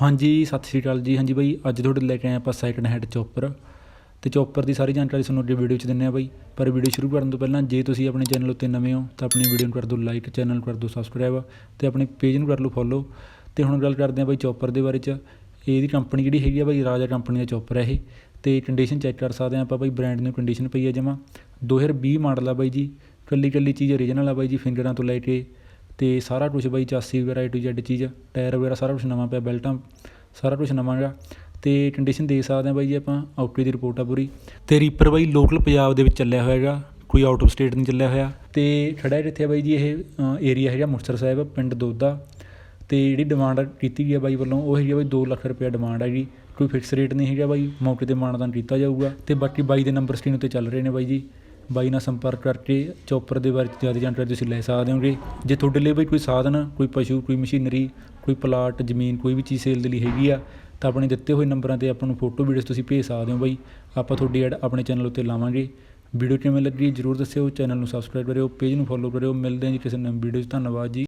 ਹਾਂਜੀ, ਸਤਿ ਸ਼੍ਰੀ ਅਕਾਲ ਜੀ। ਹਾਂਜੀ ਬਾਈ, ਅੱਜ ਤੁਹਾਡੇ ਲੈ ਕੇ ਆਏ ਆਪਾਂ ਸੈਕਿੰਡ ਹੈਂਡ ਚੋਪਰ ਤੇ ਚੋਪਰ ਦੀ ਸਾਰੀ ਜਾਣਕਾਰੀ ਤੁਹਾਨੂੰ ਅੱਗੇ ਵੀਡੀਓ 'ਚ ਦਿੰਨੇ ਆ ਬਾਈ। ਪਰ ਵੀਡੀਓ ਸ਼ੁਰੂ ਕਰਨ ਤੋਂ ਪਹਿਲਾਂ, ਜੇ ਤੁਸੀਂ ਆਪਣੇ ਚੈਨਲ ਉੱਤੇ ਨਵੇਂ ਹੋ, ਤਾਂ ਆਪਣੀ ਵੀਡੀਓ ਨੂੰ ਕਰ ਦਿਓ ਲਾਈਕ ਚੈਨਲ ਨੂੰ ਕਰ ਦਿਓ ਸਬਸਕ੍ਰਾਈਬ ਤੇ ਆਪਣੇ ਪੇਜ ਨੂੰ ਕਰ ਲਓ ਫੋਲੋ ਤੇ ਹੁਣ ਗੱਲ ਕਰਦੇ ਆ ਬਾਈ ਚੋਪਰ ਦੇ ਬਾਰੇ 'ਚ। ਇਹਦੀ ਕੰਪਨੀ ਜਿਹੜੀ ਹੈਗੀ ਆ ਬਾਈ? ਰਾਜਾ ਕੰਪਨੀ ਦਾ ਚੋਪਰ ਹੈ ਇਹ। ਤੇ ਕੰਡੀਸ਼ਨ ਚੈੱਕ ਕਰ ਸਕਦੇ ਆ ਆਪਾਂ ਬਾਈ ਬ੍ਰਾਂਡ ਨੂੰ ਕੰਡੀਸ਼ਨ ਪਈ ਹੈ ਜਮਾ। 2020 ਮਾਡਲ ਆ ਬਾਈ ਜੀ। ਕੱਲੀ ਕੱਲੀ ਚੀਜ਼ ਓਰੀਜਨਲ ਆ ਬਾਈ ਜੀ ਫਿੰਗਰਾਂ ਤੋਂ ਲੈ ਕੇ ਅਤੇ ਸਾਰਾ ਕੁਛ ਬਾਈ ਚਾਸੀ ਵਗੈਰਾ ਏ ਟੂ ਜ਼ੈਡ ਚੀਜ਼, ਟਾਇਰ ਵਗੈਰਾ ਸਾਰਾ ਕੁਛ ਨਵਾਂ ਪਿਆ, ਬੈਲਟਾਂ ਸਾਰਾ ਕੁਛ ਨਵਾਂ ਹੈਗਾ। ਅਤੇ ਕੰਡੀਸ਼ਨ ਦੇ ਸਕਦੇ ਹਾਂ ਬਾਈ ਜੀ ਆਪਾਂ ਆਊਟਰੀ ਦੀ ਰਿਪੋਰਟ ਆ ਪੂਰੀ। ਅਤੇ ਰੀਪਰ ਬਾਈ ਲੋਕਲ ਪੰਜਾਬ ਦੇ ਵਿੱਚ ਚੱਲਿਆ ਹੋਇਆ ਹੈਗਾ, ਕੋਈ ਆਊਟ ਆਫ ਸਟੇਟ ਨਹੀਂ ਚੱਲਿਆ ਹੋਇਆ। ਤੇ ਖੜਾ ਜਿੱਥੇ ਆ ਬਾਈ ਜੀ ਇਹ ਏਰੀਆ ਹੈਗਾ ਮੁਕਤਸਰ ਸਾਹਿਬ, ਪਿੰਡ ਦੋਦਾ। ਤੇ ਜਿਹੜੀ ਡਿਮਾਂਡ ਕੀਤੀ ਗਈ ਆ ਬਾਈ ਵੱਲੋਂ, ਉਹ ਹੈਗੀ ਆ ਬਾਈ 2 ਲੱਖ ਰੁਪਏ ਡਿਮਾਂਡ ਹੈ ਜੀ। ਕੋਈ ਫਿਕਸ ਰੇਟ ਨਹੀਂ ਹੈਗਾ ਬਾਈ, ਮੌਕੇ ਤੇ ਮਾਨਦਾਨ ਕੀਤਾ ਜਾਊਗਾ। ਤੇ ਬਾਕੀ ਬਾਈ ਦੇ ਨੰਬਰ ਸਕਰੀਨ ਉੱਤੇ ਚੱਲ ਰਹੇ ਨੇ ਬਾਈ ਜੀ। ਬਾਈ ਨਾਲ ਸੰਪਰਕ ਕਰਕੇ ਚੌਪਰ ਦੇ ਬਾਰੇ ਜ਼ਿਆਦਾ ਜਾਣਕਾਰੀ ਤੁਸੀਂ ਲੈ ਸਕਦੇ ਹੋਗੇ। ਜੇ ਤੁਹਾਡੇ ਲਈ ਬਈ ਕੋਈ ਸਾਧਨ, ਕੋਈ ਪਸ਼ੂ, ਕੋਈ ਮਸ਼ੀਨਰੀ, ਕੋਈ ਪਲਾਟ, ਜ਼ਮੀਨ, ਕੋਈ ਵੀ ਚੀਜ਼ ਸੇਲ ਦੇ ਲਈ ਹੈਗੀ ਆ, ਤਾਂ ਆਪਣੇ ਦਿੱਤੇ ਹੋਏ ਨੰਬਰਾਂ ਤੇ ਆਪਾਂ ਨੂੰ ਫੋਟੋ ਵੀਡੀਓਸ ਤੁਸੀਂ ਭੇਜ ਸਕਦੇ ਹੋ ਬਾਈ। ਆਪਾਂ ਤੁਹਾਡੀ ਐਡ ਆਪਣੇ ਚੈਨਲ ਉੱਤੇ ਲਾਵਾਂਗੇ। ਵੀਡੀਓ ਕਿਵੇਂ ਲੱਗੀ ਜਰੂਰ ਦੱਸਿਓ ਚੈਨਲ ਨੂੰ ਸਬਸਕ੍ਰਾਈਬ ਕਰਿਓ ਪੇਜ ਨੂੰ ਫੋਲੋ ਕਰਿਓ। ਮਿਲਦੇ ਹਾਂ ਜੀ ਕਿਸੇ ਨਵੀਂ ਵੀਡੀਓ 'ਚ। ਧੰਨਵਾਦ ਜੀ।